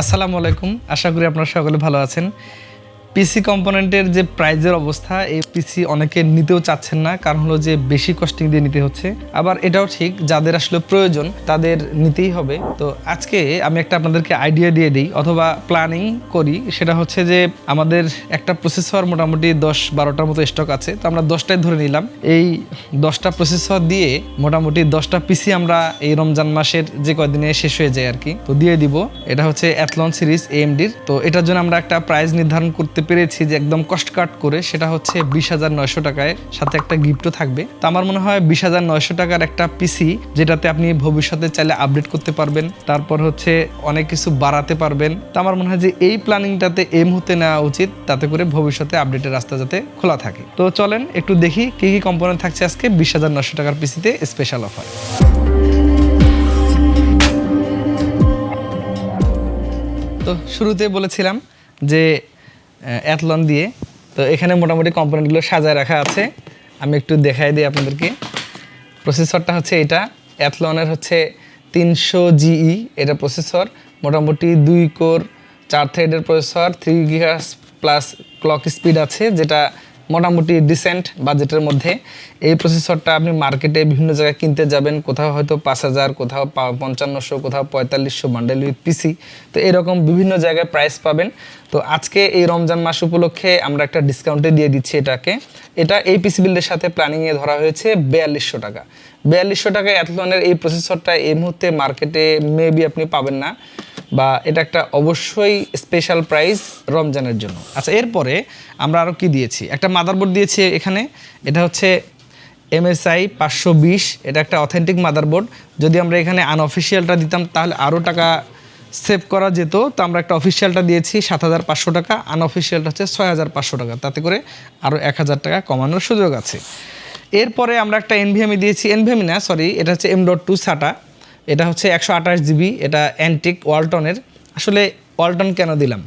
আসসালামু আলাইকুম। আশা করি আপনারা সকলে ভালো আছেন। পিসি কম্পোনেন্টের যে প্রাইজের অবস্থা, এই পিসি অনেকে নিতেও চাচ্ছেন না। কারণ হলো যে বেশি কস্টিং দিয়ে নিতে হচ্ছে। আবার এটাও ঠিক, যাদের আসলে প্রয়োজন, তাদের নিতেই হবে। তো আজকে আমি একটা আপনাদেরকে আইডিয়া দিয়ে দিই, অথবা প্ল্যানিং করি। সেটা হচ্ছে যে আমাদের একটা প্রসেসর মোটামুটি দশ বারোটার মতো স্টক আছে। তো আমরা দশটায় ধরে নিলাম। এই দশটা প্রসেসর দিয়ে মোটামুটি দশটা পিসি আমরা এই রমজান মাসের যে কয়দিনে শেষ হয়ে যায় আর কি। তো দিয়ে দিব। এটা হচ্ছে অ্যাথলন সিরিজ এএমডির তো এটার জন্য আমরা একটা প্রাইস নির্ধারণ করতে পেরেছি যে একদম কস্ট কাট করে, সেটা হচ্ছে বিশ হাজার নয়শো টাকায় সাথে একটা গিফটও থাকবে। তো আমার মনে হয় বিশ হাজার নয়শো টাকার একটা পিসি যেটাতে আপনি ভবিষ্যতে চাইলে আপডেট করতে পারবেন, তারপর হচ্ছে অনেক কিছু বাড়াতে পারবেন। তো আমার মনে হয় যে এই প্ল্যানিংটাতে এই মুহূর্তে নেওয়া উচিত, তাতে করে ভবিষ্যতে আপডেটের রাস্তা যাতে খোলা থাকে। তো চলেন একটু দেখি কি কি কম্পোনেন্ট থাকছে আজকে বিশ হাজার নয়শো টাকার পিসিতে স্পেশাল অফার তো শুরুতে বলেছিলাম যে অ্যাথলন দিয়ে। তো এখানে মোটামুটি কম্পোনেন্টগুলো সাজায় রাখা আছে। আমি একটু দেখাই দিই আপনাদেরকে। প্রসেসরটা হচ্ছে এটা। অ্যাথলনের হচ্ছে তিনশো জিই এটা প্রসেসর মোটামুটি দুই কোর, চার থ্রেডের processor three gigs plus clock speed আছে, যেটা মোটামুটি ডিসেন্ট বাজেটের মধ্যে। এই প্রসেসরটা আপনি মার্কেটে বিভিন্ন জায়গায় কিনতে যাবেন। কোথাও হয়তো পাঁচ হাজার, কোথাও পঞ্চান্নশো, কোথাও পঁয়তাল্লিশশো বান্ডেল উইথ পিসি তো এরকম বিভিন্ন জায়গায় প্রাইস পাবেন। তো আজকে এই রমজান মাস উপলক্ষে আমরা একটা ডিসকাউন্টে দিয়ে দিচ্ছি এটাকে। এটা এই পিসি বিল্ডের সাথে প্ল্যানিংয়ে ধরা হয়েছে বিয়াল্লিশশো টাকা। বিয়াল্লিশশো টাকায় অ্যাথলনের এই প্রসেসরটা এই মুহূর্তে মার্কেটে মেবি আপনি পাবেন না। বা এটা একটা অবশ্যই স্পেশাল প্রাইস রমজানের জন্য। আচ্ছা এরপরে আমরা আরও কি দিয়েছি? একটা মাদারবোর্ড দিয়েছি এখানে। এটা হচ্ছে এমএসআই পাঁচশো বিশ। এটা একটা অথেন্টিক মাদারবোর্ড যদি আমরা এখানে আনঅফিসিয়ালটা দিতাম, তাহলে আরও টাকা সেভ করা যেত। তো আমরা একটা অফিসিয়ালটা দিয়েছি সাত হাজার পাঁচশো টাকা। আনঅফিসিয়ালটা হচ্ছে ছয় হাজার পাঁচশো টাকা। তাতে করে আরও এক হাজার টাকা কমানোর সুযোগ আছে। এরপরে আমরা একটা এনভিএমই দিয়েছি। এনভিএমই না সরি এটা হচ্ছে এম ডট টু সাটা এটা হচ্ছে একশো আঠাশ জিবি, এটা অ্যান্টিক ওয়ালটনের। আসলে ওয়ালটন কেন দিলাম?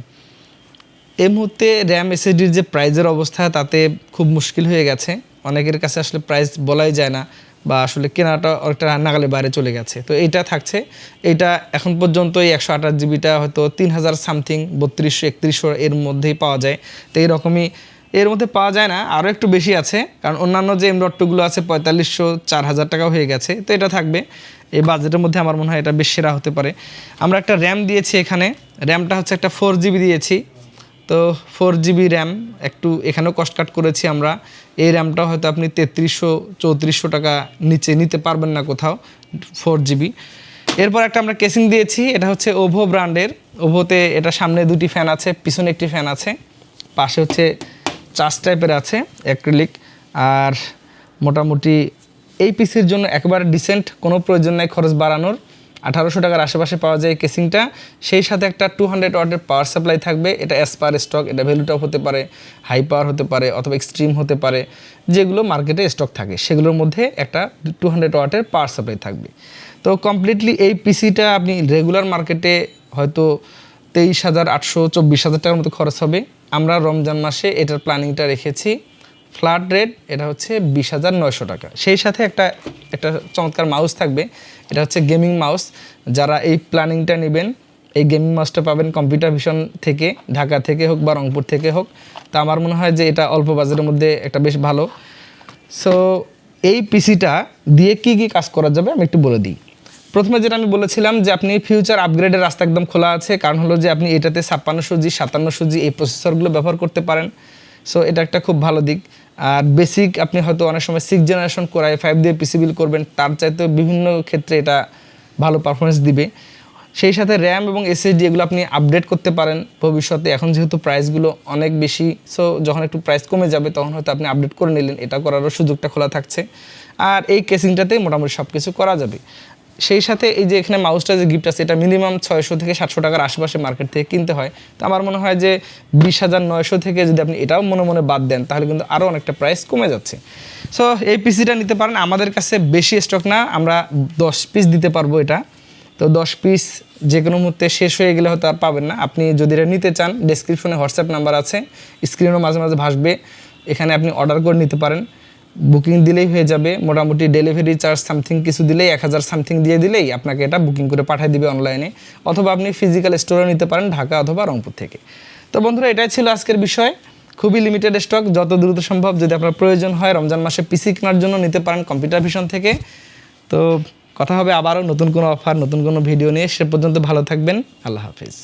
এই মুহূর্তে র্যাম এসএসডির যে প্রাইজের অবস্থা, তাতে খুব মুশকিল হয়ে গেছে। অনেকের কাছে আসলে প্রাইস বলাই যায় না বা আসলে কেনাটা অনেকটা নাগালে বাইরে চলে গেছে। তো এইটা থাকছে। এইটা এখন পর্যন্ত এই একশো আঠাশ জিবিটা হয়তো তিন হাজার সামথিং বত্রিশশো একত্রিশশো এর মধ্যেই পাওয়া যায়। তো এইরকমই এর মধ্যে পাওয়া যায় না আরও একটু বেশি আছে, কারণ অন্যান্য যে এম ডটগুলো আছে পঁয়তাল্লিশশো চার হাজার টাকা হয়ে গেছে, তো এটা থাকবে। এই বাজেটের মধ্যে আমার মনে হয় এটা বেশ সেরা হতে পারে। আমরা একটা র্যাম দিয়েছি এখানে র্যামটা হচ্ছে একটা ফোর জিবি দিয়েছি। তো ফোর জিবি র্যাম একটু এখানেও কস্ট কাট করেছি আমরা। এই র্যামটা হয়তো আপনি তেত্রিশশো, চৌত্রিশশো টাকা নিচে নিতে পারবেন না কোথাও ফোর জিবি এরপর একটা আমরা কেসিং দিয়েছি, এটা হচ্ছে ওভো ব্র্যান্ডের ওভোতে এটা সামনে দুটি ফ্যান আছে, পিছনে একটি ফ্যান আছে। পাশে হচ্ছে চার্জ টাইপের আছে অ্যাক্রিলিক আর মোটামুটি এই পিসির জন্য একেবারে ডিসেন্ট কোনো প্রয়োজন নাই খরচ বাড়ানোর। আঠারোশো টাকার আশেপাশে পাওয়া যায় কেসিংটা সেই সাথে একটা টু হান্ড্রেড ওয়াটের পাওয়ার সাপ্লাই থাকবে, এটা অ্যাস পার স্টক এটা ভ্যালুটপ হতে পারে হাই পাওয়ার হতে পারে, অথবা এক্সট্রিম হতে পারে, যেগুলো মার্কেটে স্টক থাকে, সেগুলোর মধ্যে একটা টু হান্ড্রেড ওয়াটের পাওয়ার সাপ্লাই থাকবে। তো কমপ্লিটলি এই পিসিটা আপনি রেগুলার মার্কেটে হয়তো তেইশ হাজার আটশো চব্বিশ হাজার টাকার মতো খরচ হবে। আমরা রমজান মাসে এটার প্ল্যানিংটা রেখেছি। ফ্ল্যাট রেট, এটা হচ্ছে বিশ হাজার নয়শো টাকা। সেই সাথে একটা একটা চমৎকার মাউস থাকবে। এটা হচ্ছে গেমিং মাউস যারা এই প্ল্যানিংটা নেবেন, এই গেমিং মাউসটা পাবেন কম্পিউটার ভিশন থেকে, ঢাকা থেকে হোক বা রংপুর থেকে হোক। তা আমার মনে হয় যে এটা অল্প বাজেটের মধ্যে একটা বেশ ভালো। সো এই পিসিটা দিয়ে কি কি কাজ করা যাবে আমি একটু বলে দিই। প্রথমে যেটা আমি বলেছিলাম যে আপনি ফিউচার আপগ্রেডের রাস্তা একদম খোলা আছে। কারণ হলো যে আপনি এটাতে ছাপ্পান্নশো জি, সাতান্নশো জি এই প্রসেসরগুলো ব্যবহার করতে পারেন। সো এটা একটা খুব ভালো দিক। আর বেসিক আপনি হয়তো অনেক সময় সিক্স জেনারেশন করায় ফাইভ দিয়ে পিসি বিল করবেন, তার চাইতে বিভিন্ন ক্ষেত্রে এটা ভালো পারফরমেন্স দিবে। সেই সাথে র্যাম এবং এসএসডি এগুলো আপনি আপডেট করতে পারেন ভবিষ্যতে। এখন যেহেতু প্রাইসগুলো অনেক বেশি সো যখন একটু প্রাইস কমে যাবে, তখন হয়তো আপনি আপডেট করে নিলেন। এটা করারও সুযোগটা খোলা থাকছে। আর এই কেসিংটাতেই মোটামুটি সব কিছু করা যাবে। সেই সাথে এই যে এখানে মাউসটা যে গিফট আছে, এটা মিনিমাম ছয়শো থেকে সাতশো টাকার আশেপাশে মার্কেট থেকে কিনতে হয়। তো আমার মনে হয় যে বিশ হাজার নয়শো থেকে যদি আপনি এটাও মনে মনে বাদ দেন, তাহলে কিন্তু আরও অনেকটা প্রাইস কমে যাচ্ছে। সো এই পিসিটা নিতে পারেন। আমাদের কাছে বেশি স্টক না, আমরা দশ পিস দিতে পারব এটা। তো দশ পিস যে কোনো মুহূর্তে শেষ হয়ে গেলে হয়তো আর পাবেন না। আপনি যদি এটা নিতে চান ডেসক্রিপশনে হোয়াটসঅ্যাপ নাম্বার আছে। স্ক্রিনও মাঝে মাঝে ভাসবে। এখানে আপনি অর্ডার করে নিতে পারেন। বুকিং দিলেই হয়ে যাবে। মোটামুটি ডেলিভারি চার্জ সামথিং কিছু দিলেই এক হাজার সামথিং দিয়ে দিলেই আপনাকে এটা বুকিং করে পাঠিয়ে দিবে অনলাইনে অথবা আপনি ফিজিক্যাল স্টোরে নিতে পারেন ঢাকা অথবা রংপুর থেকে। তো বন্ধুরা, এটাই ছিল আজকের বিষয়। খুবই লিমিটেড স্টক যত দ্রুত সম্ভব যদি আপনার প্রয়োজন হয়, রমজান মাসে পিসি কেনার জন্য নিতে পারেন কম্পিউটার ভিশন থেকে। তো কথা হবে আবারও নতুন কোনো অফার নতুন কোনো ভিডিও নিয়ে। সে পর্যন্ত ভালো থাকবেন। আল্লাহ হাফিজ।